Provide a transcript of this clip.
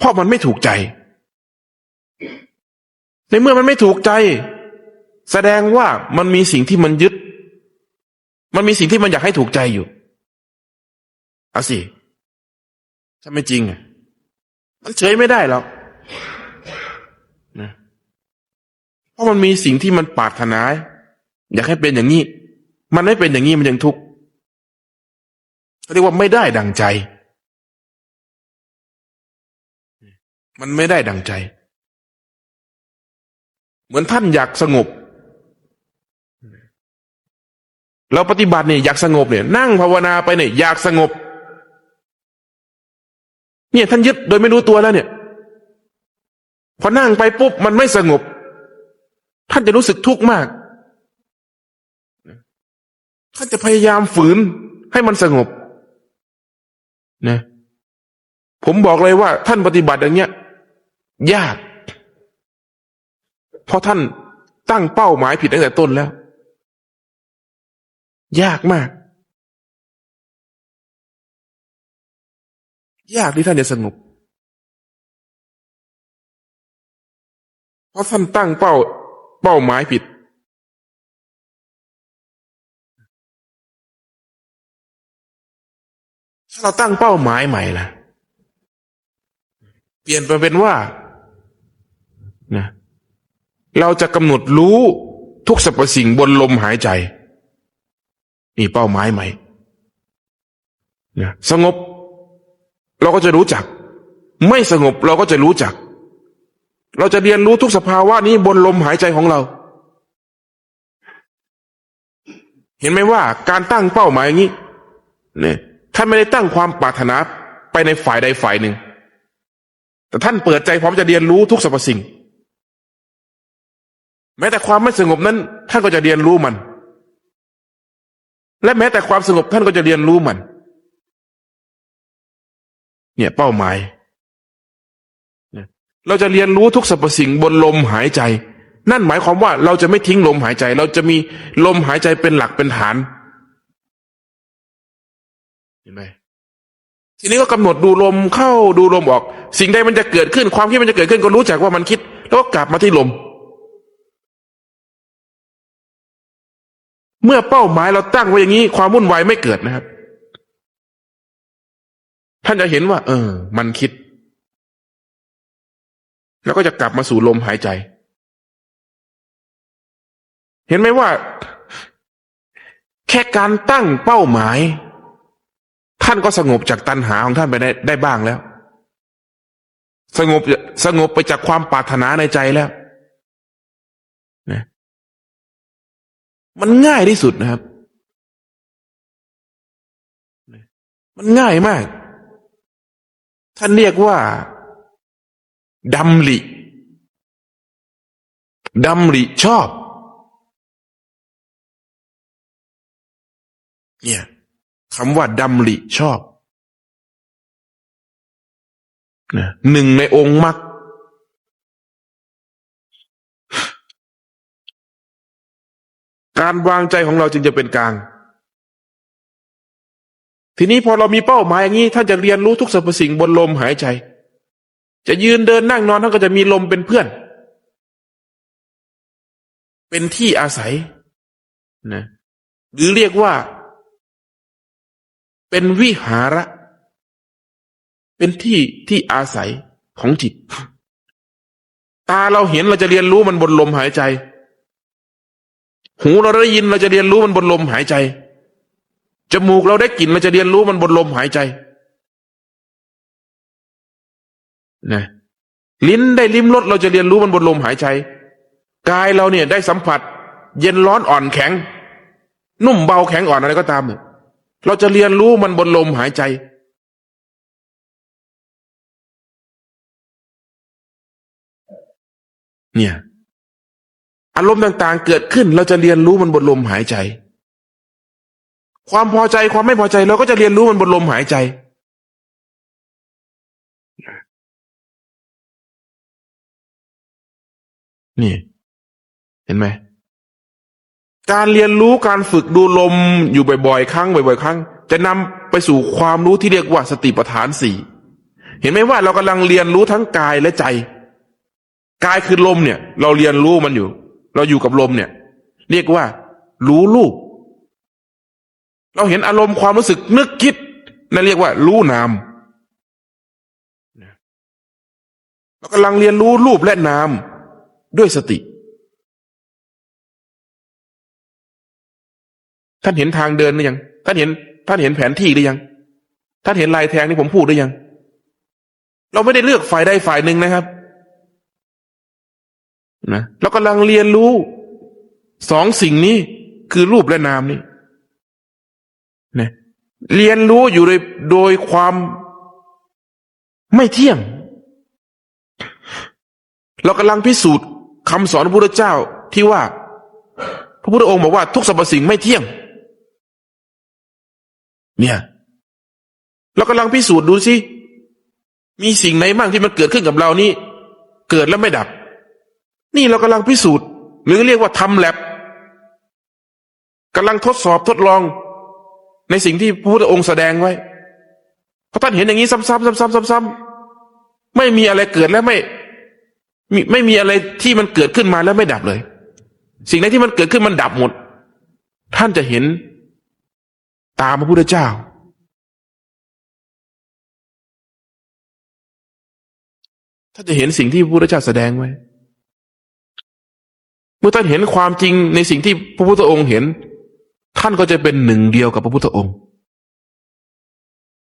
เพราะมันไม่ถูกใจ ในเมื่อมันไม่ถูกใจ แสดงว่ามันมีสิ่งที่มันยึด มันมีสิ่งที่มันอยากให้ถูกใจอยู่เอาสิถ้าไม่จริงอะมันเฉยไม่ได้หรอกนะเพราะมันมีสิ่งที่มันปรารถนา อยากให้เป็นอย่างนี้ มันไม่เป็นอย่างนี้มันยังทุกข์เรียกว่าไม่ได้ดังใจ มันไม่ได้ดังใจ เหมือนท่านอยากสงบเราปฏิบัติเนี่ยอยากสงบเนี่ย นั่งภาวนาไปเนี่ยอยากสงบ เนี่ยท่านยึดโดยไม่รู้ตัวแล้วเนี่ยพอนั่งไปปุ๊บมันไม่สงบ ท่านจะรู้สึกทุกข์มาก ท่านจะพยายามฝืนให้มันสงบนะผมบอกเลยว่าท่านปฏิบัติอย่างเนี้ย ยาก เพราะท่านตั้งเป้าหมายผิดตั้งแต่ต้นแล้ว ยากมาก ยากที่ท่านจะสงบเพราะท่านตั้งเป้า เป้าหมายผิด ถ้าเราตั้งเป้าหมายใหม่ล่ะ เปลี่ยนไปเป็นว่า นะเราจะกำหนดรู้ทุกสรรพสิ่งบนลมหายใจ นี่เป้าหมายใหม่นะสงบ เราก็จะรู้จัก ไม่สงบเราก็จะรู้จัก เราจะเรียนรู้ทุกสภาวะนี้บนลมหายใจของเรา เห็นไหมว่าการตั้งเป้าหมายอย่างนี้เนี่ยท่านไม่ได้ตั้งความปรารถนาไปในฝ่ายใดฝ่ายหนึ่ง แต่ท่านเปิดใจพร้อมจะเรียนรู้ทุกสรรพสิ่ง แม้แต่ความไม่สงบนั้น ท่านก็จะเรียนรู้มัน และแม้แต่ความสงบท่านก็จะเรียนรู้มัน เนี่ยเป้าหมาย เราจะเรียนรู้ทุกสรรพสิ่งบนลมหายใจ นั่นหมายความว่าเราจะไม่ทิ้งลมหายใจ เราจะมีลมหายใจเป็นหลักเป็นฐาน เห็นไหมทีนี้ก็กำหนดดูลมเข้าดูลมออก สิ่งใดมันจะเกิดขึ้น ความคิดมันจะเกิดขึ้นก็รู้จักว่ามันคิด แล้วก็กลับมาที่ลม เมื่อเป้าหมายเราตั้งไว้อย่างนี้ ความวุ่นวายไม่เกิดนะครับ ท่านจะเห็นว่า เออ มันคิด แล้วก็จะกลับมาสู่ลมหายใจ เห็นไหมว่า แค่การตั้งเป้าหมาย ท่านก็สงบจากตัณหาของท่านไปได้ได้บ้างแล้ว สงบสงบไปจากความปรารถนาในใจแล้ว มันง่ายที่สุดนะครับ มันง่ายมาก ท่านเรียกว่าดำริดำริชอบ เนี่ยคำว่าดำริชอบนะหนึ่งในองค์มรรค การวางใจของเราจึงจะเป็นกลาง ทีนี้พอเรามีเป้าหมายอย่างนี้ ท่านจะเรียนรู้ทุกสรรพสิ่งบนลมหายใจ จะยืนเดินนั่งนอนท่านก็จะมีลมเป็นเพื่อน เป็นที่อาศัยนะหรือเรียกว่า เป็นวิหาระ เป็นที่ที่อาศัยของจิต ตาเราเห็นเราจะเรียนรู้มันบนลมหายใจ หูเราได้ยินเราจะเรียนรู้มันบนลมหายใจ จมูกเราได้กลิ่นเราจะเรียนรู้มันบนลมหายใจนะลิ้นได้ลิ้มรสเราจะเรียนรู้มันบนลมหายใจ กายเราเนี่ยได้สัมผัส เย็นร้อนอ่อนแข็ง นุ่มเบาแข็งอ่อนอะไรก็ตาม เราจะเรียนรู้มันบนลมหายใจ เนี่ย อารมณ์ต่างๆ เกิดขึ้น เราจะเรียนรู้มันบนลมหายใจ ความพอใจความไม่พอใจเราก็จะเรียนรู้มันบนลมหายใจ นี่ เห็นไหมการเรียนรู้การฝึกดูลมอยู่บ่อยๆ ครั้งบ่อยๆ ครั้ง จะนำไปสู่ความรู้ที่เรียกว่าสติปัฏฐานสี่เห็นไหมว่าเรากำลังเรียนรู้ทั้งกายและใจ กายคือลมเนี่ย เราเรียนรู้มันอยู่ เราอยู่กับลมเนี่ย เรียกว่า รู้รูป เราเห็นอารมณ์ความรู้สึกนึกคิดนั่นเรียกว่า รู้นามเรากำลังเรียนรู้รูปและนาม ด้วยสติ ท่านเห็นทางเดินหรือยัง ท่านเห็น ท่านเห็นแผนที่หรือยัง ท่านเห็นลายแทงที่ผมพูดหรือยัง เราไม่ได้เลือกฝ่ายใดฝ่ายหนึ่งนะครับ นะเรากำลังเรียนรู้สองสิ่งนี้คือรูปและนามนี่นะเรียนรู้อยู่โดยโดยความไม่เที่ยง เรากำลังพิสูจน์คำสอนพระพุทธเจ้าที่ว่า พระพุทธองค์บอกว่าทุกสรรพสิ่งไม่เที่ยง เนี่ย เรากำลังพิสูจน์ดูสิมีสิ่งไหนบ้างที่มันเกิดขึ้นกับเรานี่ เกิดแล้วไม่ดับ นี่เรากำลังพิสูจน์ หรือเรียกว่าทำแลบกำลังทดสอบทดลอง ในสิ่งที่พระพุทธองค์แสดงไว้เพราะท่านเห็นอย่างนี้ซ้ำๆซ้ำๆซ้ำๆไม่มีอะไรเกิดแล้วไม่มีไม่มีอะไรที่มันเกิดขึ้นมาแล้วไม่ดับเลย สิ่งไหนที่มันเกิดขึ้นมันดับหมด ท่านจะเห็นตามพระพุทธเจ้า ท่านจะเห็นสิ่งที่พระพุทธเจ้าแสดงไว้ เมื่อท่านเห็นความจริงในสิ่งที่พระพุทธองค์เห็น ท่านก็จะเป็นหนึ่งเดียวกับพระพุทธองค์